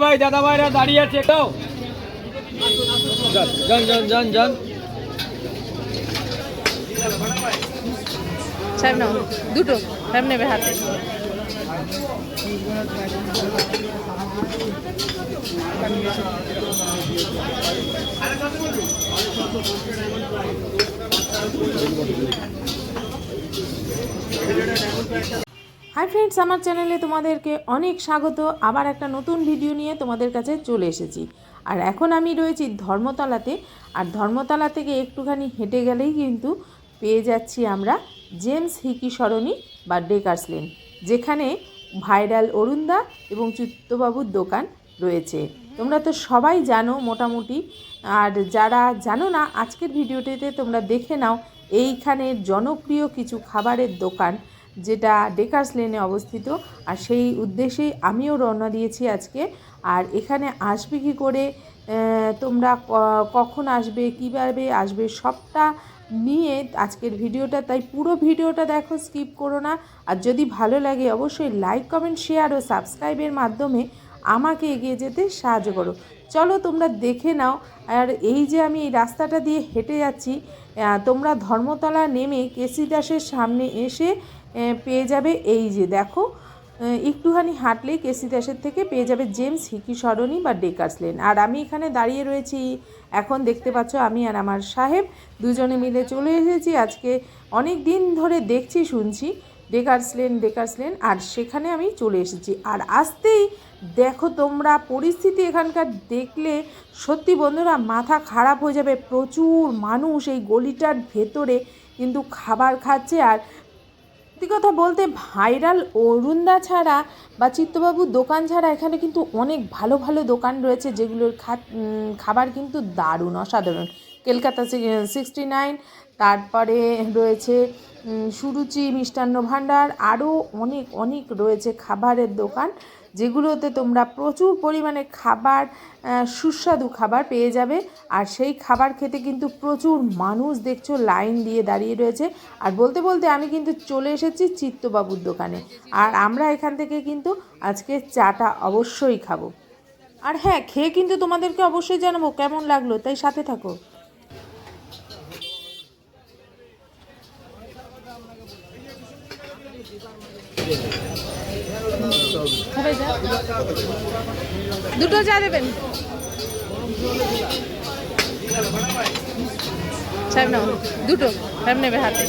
ভাই দাদা ভাইরা দাঁড়িয়ে আছে এটাও যান যান যান দুটো। সাহেব নেবে হাতে। হাই ফ্রেন্ডস আমার চ্যানেলে তোমাদেরকে অনেক স্বাগত। আবার একটা নতুন ভিডিও নিয়ে তোমাদের কাছে চলে এসেছি। আর এখন আমি রয়েছি ধর্মতলাতে। আর ধর্মতলা থেকে একটুখানি হেঁটে গেলেই কিন্তু পেয়ে যাচ্ছি আমরা জেমস হিকি সরণি বা ডেকার্স লেন যেখানে ভাইরাল অরুণদা এবং চিত্তবাবুর দোকান রয়েছে। তোমরা তো সবাই জানো মোটামুটি। আর যারা জানো না, আজকের ভিডিওটিতে তোমরা দেখে নাও এইখানের জনপ্রিয় কিছু খাবারের দোকান যেটা ডেকার্স লেনে অবস্থিত। আর সেই উদ্দেশ্যেই আমিও রওনা দিয়েছি আজকে। আর এখানে আসবে কি করে তোমরা কখন আসবে, কীভাবে আসবে, সবটা নিয়ে আজকের ভিডিওটা। তাই পুরো ভিডিওটা দেখো, স্কিপ করো না। আর যদি ভালো লাগে, অবশ্যই লাইক কমেন্ট শেয়ার ও সাবস্ক্রাইবের মাধ্যমে আমাকে এগিয়ে যেতে সাহায্য করো। চলো তোমরা দেখে নাও। আর এই যে আমি এই রাস্তাটা দিয়ে হেঁটে যাচ্ছি তোমরা ধর্মতলা নেমে কেসি দাসের সামনে এসে পেয়ে যাবে এই যে দেখো একটুখানি হাঁটলেই কেসি দাসের থেকে পেয়ে যাবে জেমস হিকি সরণি বা ডেকার্স লেন। আর আমি এখানে দাঁড়িয়ে রয়েছি, এখন দেখতে পাচ্ছ আমি আর আমার সাহেব দুজনে মিলে চলে এসেছি। আজকে অনেক দিন ধরে দেখছি, শুনছি ডেকার্স লেন ডেকার্স লেন, আর সেখানে আমি চলে এসেছি। আর আসতেই দেখো তোমরা পরিস্থিতি এখানকার দেখলে সত্যি বন্ধুরা মাথা খারাপ হয়ে যাবে। প্রচুর মানুষ এই গলিটার ভেতরে কিন্তু খাবার খাচ্ছে। আর সত্যি কথা বলতে ভাইরাল অরুণদা ছাড়া বা চিত্তবাবুর দোকান ছাড়া এখানে কিন্তু অনেক ভালো ভালো দোকান রয়েছে যেগুলোর খাবার কিন্তু দারুণ, অসাধারণ। কলকাতা সিক্সটি নাইন, তারপরে রয়েছে সুরুচি মিষ্টান্ন ভাণ্ডার, আরও অনেক অনেক রয়েছে খাবারের দোকান। যেগুলোতে তোমরা প্রচুর পরিমাণে খাবার সুস্বাদু খাবার পেয়ে যাবে। আর সেই খাবার খেতে কিন্তু প্রচুর মানুষ দেখছ লাইন দিয়ে দাঁড়িয়ে রয়েছে। আর বলতে বলতে আমি কিন্তু চলে এসেছি চিত্তবাবুর দোকানে। আর আমরা এখান থেকে কিন্তু আজকে চাটা অবশ্যই খাব। আর হ্যাঁ খেয়ে কিন্তু তোমাদেরকে অবশ্যই জানাব কেমন লাগল, তাই সাথে থাকো। দুটো চা দেবেন? দুটো। সাহেব নেবে হাতে।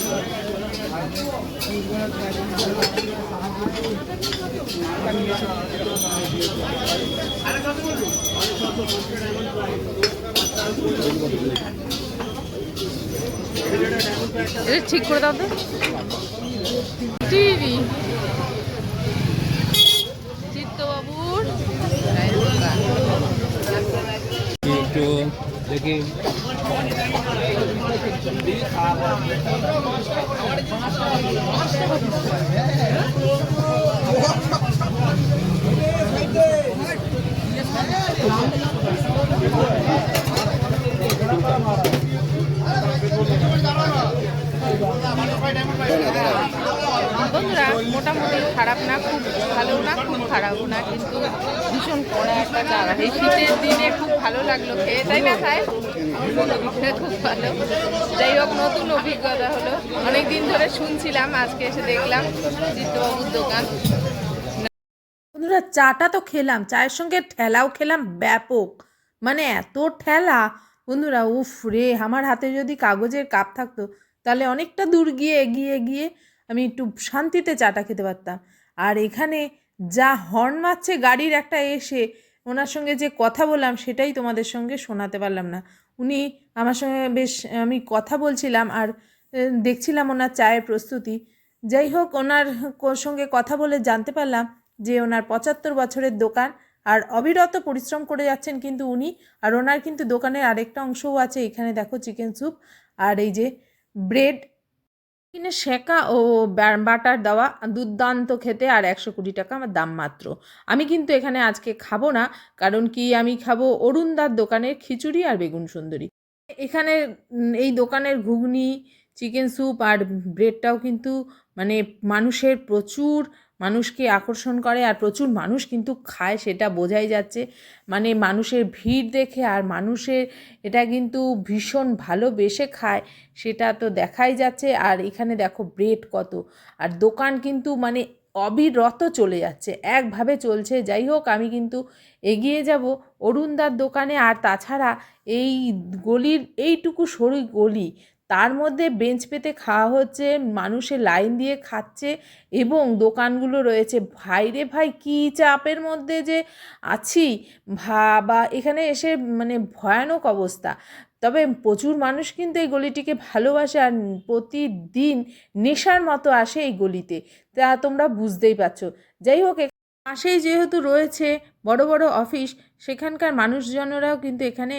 ঠিক করে দাও তো। টিভি চিত্তবাবুর। একটু দেখি বন্ধুরা মোটামুটি খারাপ না, খুব ভালো না, খুব খারাপও না, কিন্তু ভীষণ কড়া একটা জায়গা এই শীতের দিনে খুব ভালো লাগল খেয়ে। তাই না খায় খুব ভালো। যাই হোক, নতুন অভিজ্ঞতা হলো। অনেক দিন ধরে শুনছিলাম, আজকে এসে দেখলাম চিত্তবাবুর দোকান। বন্ধুরা, চাটা তো খেলাম, চায়ের সঙ্গে ঠেলাও খেলাম, ব্যাপক। মানে এত ঠেলা, বন্ধুরা, উফ রে, আমার হাতে যদি কাগজের কাপ থাকতো, তাহলে অনেকটা দূর গিয়ে, এগিয়ে গিয়ে আমি একটু শান্তিতে চাটা খেতে পারতাম। আর এখানে যা হর্ন মারছে গাড়ির একটা এসে ওনার সঙ্গে যে কথা বললাম সেটাই তোমাদের সঙ্গে শোনাতে পারলাম না। উনি আমার সঙ্গে বেশ আমি কথা বলছিলাম আর দেখছিলাম ওনার চায়ের প্রস্তুতি। যাই হোক, ওনার সঙ্গে কথা বলে জানতে পারলাম যে ওনার পঁচাত্তর বছরের দোকান আর অবিরত পরিশ্রম করে যাচ্ছেন কিন্তু উনি। আর ওনার কিন্তু দোকানের আরেকটা অংশও আছে, এখানে দেখো চিকেন স্যুপ। আর এই যে ব্রেড কিনে শেঁকা ও বাটার দেওয়া দুর্দান্ত খেতে আর একশো কুড়ি টাকা আমার দাম মাত্র। আমি কিন্তু এখানে আজকে খাব না, কারণ কি আমি খাব অরুণদার দোকানের খিচুড়ি আর বেগুন সুন্দরী। এখানে এই দোকানের ঘুগনি, চিকেন স্যুপ আর ব্রেডটাও কিন্তু মানে মানুষের প্রচুর মানুষকে আকর্ষণ করে আর প্রচুর মানুষ কিন্তু খায়, সেটা বোঝাই যাচ্ছে। মানে মানুষের ভিড় দেখে আর মানুষের এটা কিন্তু ভীষণ ভালোবেসে খায়, সেটা তো দেখাই যাচ্ছে। আর এখানে দেখো ব্রেড কত। আর দোকান কিন্তু মানে অবিরত চলে যাচ্ছে, একভাবে চলছে। যাই হোক, আমি কিন্তু এগিয়ে যাব অরুণদার দোকানে। আর তাছাড়া এই গলির, এইটুকু সরু গলি তার মধ্যে বেঞ্চ পেতে খাওয়া হচ্ছে, মানুষে লাইন দিয়ে খাচ্ছে এবং দোকানগুলো রয়েছে। ভাই রে ভাই, কী চাপের মধ্যে যে আছি। ভাবা, এখানে এসে মানে ভয়ানক অবস্থা। তবে প্রচুর মানুষ কিন্তু এই গলিটিকে ভালোবাসে আর প্রতিদিন নেশার মতো আসে এই গলিতে। তা তোমরা বুঝতেই পারছ। যাই হোক পাশেই যেহেতু রয়েছে বড় বড় অফিস, সেখানকার মানুষজনেরাও কিন্তু এখানে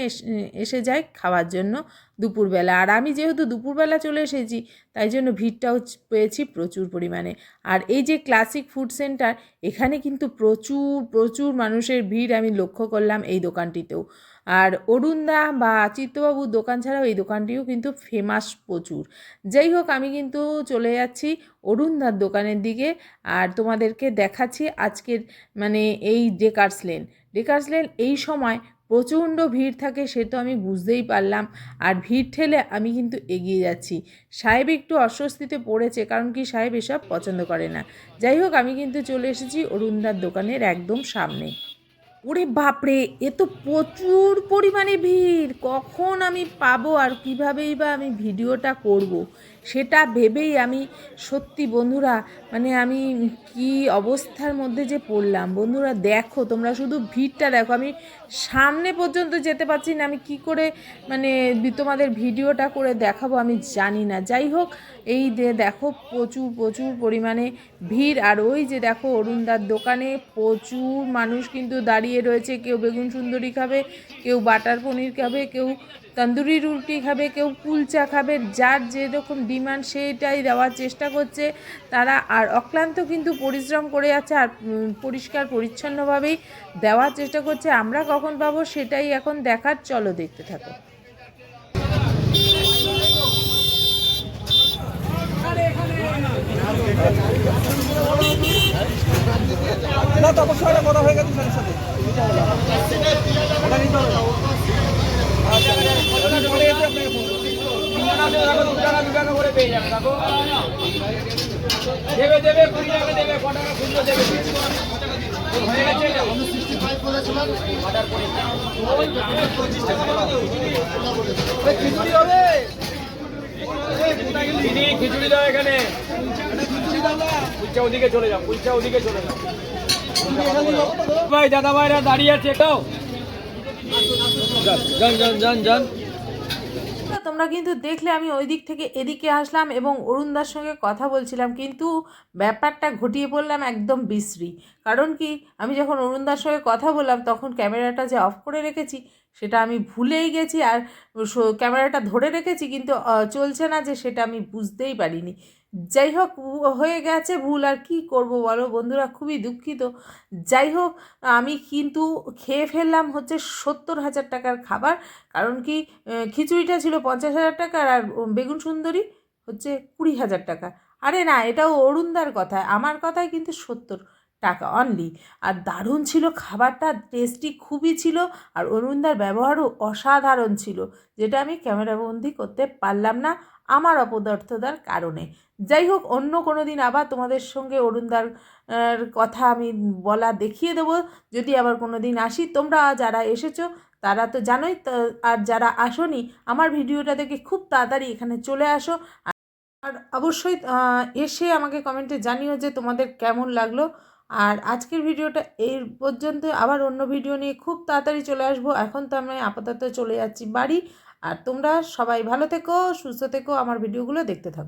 এসে যায় খাওয়ার জন্য। দুপুরবেলা। আর আমি যেহেতু দুপুরবেলা চলে এসেছি, তাই জন্য ভিড়টাও পেয়েছি প্রচুর পরিমাণে। আর এই যে ক্লাসিক ফুড সেন্টার এখানে কিন্তু প্রচুর প্রচুর মানুষের ভিড় আমি লক্ষ্য করলাম এই দোকানটিতেও। আর অরুণদা বা চিত্তবাবুর দোকান ছাড়াও এই দোকানটিও কিন্তু ফেমাস প্রচুর। যাই হোক, আমি কিন্তু চলে যাচ্ছি অরুণদার দোকানের দিকে আর তোমাদেরকে দেখাচ্ছি আজকের মানে এই ডেকার্স লেন ডেকার্স লেন এই সময় প্রচণ্ড ভিড় থাকে সে তো আমি বুঝতেই পারলাম। আর ভিড় ঠেলে আমি কিন্তু এগিয়ে যাচ্ছি। সাহেব একটু অস্বস্তিতে পড়েছে, কারণ কি সাহেব এসব পছন্দ করে না। যাই হোক, আমি কিন্তু চলে এসেছি অরুণদার দোকানের একদম সামনে। ওরে বাপরে, এ তো প্রচুর পরিমাণে ভিড়! কখন আমি পাবো আর কীভাবেই বা আমি ভিডিওটা করব। সেটা ভেবেই আমি সত্যি বন্ধুরা মানে আমি কি অবস্থার মধ্যে যে পড়লাম। বন্ধুরা দেখো, তোমরা শুধু ভিড়টা দেখো। আমি সামনে পর্যন্ত যেতে পারছি না, আমি কি করে মানে তোমাদের ভিডিওটা করে দেখাবো আমি জানি না। যাই হোক, এই যে দেখো, প্রচুর প্রচুর পরিমাণে ভিড়। আর ওই যে দেখো, অরুণদার দোকানে প্রচুর মানুষ কিন্তু দাঁড়িয়ে রয়েছে। কেউ বেগুন সুন্দরী খাবে, কেউ বাটার পনির খাবে, কেউ তন্দুরি রুটি খাবে, কেউ কুলচা খাবে। যার যেরকম ডিমান্ড সেইটাই দেওয়ার চেষ্টা করছে তারা। আর অক্লান্ত কিন্তু পরিশ্রম করে যাচ্ছে আর পরিষ্কার পরিচ্ছন্নভাবেই দেওয়ার চেষ্টা করছে। আমরা কখন পাবো সেটাই এখন দেখার, চলো দেখতে থাকো না তো অবশ্যই একটা কথা হয়ে গেছে স্যারের সাথে ওটা নিতে হবে না। আচ্ছা, ওটা চলে গেছে আপনাকে ফোন করব। তিনজন আছে, দেখো, দু টাকা, দু টাকা করে খিচুড়ি দাও এখানে ওদিকে চলে যাও কুলচা ওদিকে চলে যাও ভাই দাদা ভাইরা দাঁড়িয়ে আছে, এটাও। যান যান যান যান। তোমরা কিন্তু দেখলে আমি ওই দিক থেকে এদিকে আসলাম এবং অরুণদার সঙ্গে কথা বলছিলাম, কিন্তু ব্যাপারটা ঘটিয়ে পড়লাম একদম বিশ্রী। কারণ কি, আমি যখন অরুণদার সঙ্গে কথা বললাম, তখন ক্যামেরাটা যে অফ করে রেখেছি, সেটা আমি ভুলেই গেছি, আর ক্যামেরাটা ধরে রেখেছি, কিন্তু চলছে না যে সেটা আমি বুঝতেই পারিনি। যাই হোক হয়ে গেছে ভুল, আর কি করব বলো? বন্ধুরা খুবই দুঃখিত। যাই হোক, আমি কিন্তু খেয়ে ফেললাম হচ্ছে সত্তর হাজার টাকার খাবার। কারণ কি খিচুড়িটা ছিল পঞ্চাশ হাজার টাকার আর বেগুন সুন্দরী হচ্ছে কুড়ি হাজার টাকা। আরে না, এটাও অরুণদার কথা আমার কথায় কিন্তু সত্তর। টাকা অনলি আর দারুণ ছিল খাবারটা টেস্টি খুবই ছিল আর অরুণদার ব্যবহারও অসাধারণ ছিল, যেটা আমি ক্যামেরাবন্দি করতে পারলাম না আমার অপদার্থতার কারণে। যাই হোক, অন্য কোনো দিন আবার তোমাদের সঙ্গে অরুণদার কথা আমি বলা দেখিয়ে দেবো। যদি আবার কোনো দিন আসি, তোমরা যারা এসেছ, তারা তো জানোই আর যারা আসোনি, আমার ভিডিওটা দেখে খুব তাড়াতাড়ি এখানে চলে আসো। আর অবশ্যই এসে আমাকে কমেন্টে জানিও যে তোমাদের কেমন লাগল। আর আজকের ভিডিওটা এর পর্যন্ত আবার অন্য ভিডিও নিয়ে খুব তাড়াতাড়ি চলে আসব। এখন তো আমি আপাতত চলে যাচ্ছি বাড়ি। আর তোমরা সবাই ভালো থেকো, সুস্থ থেকো, আমার ভিডিওগুলো দেখতে থাকো।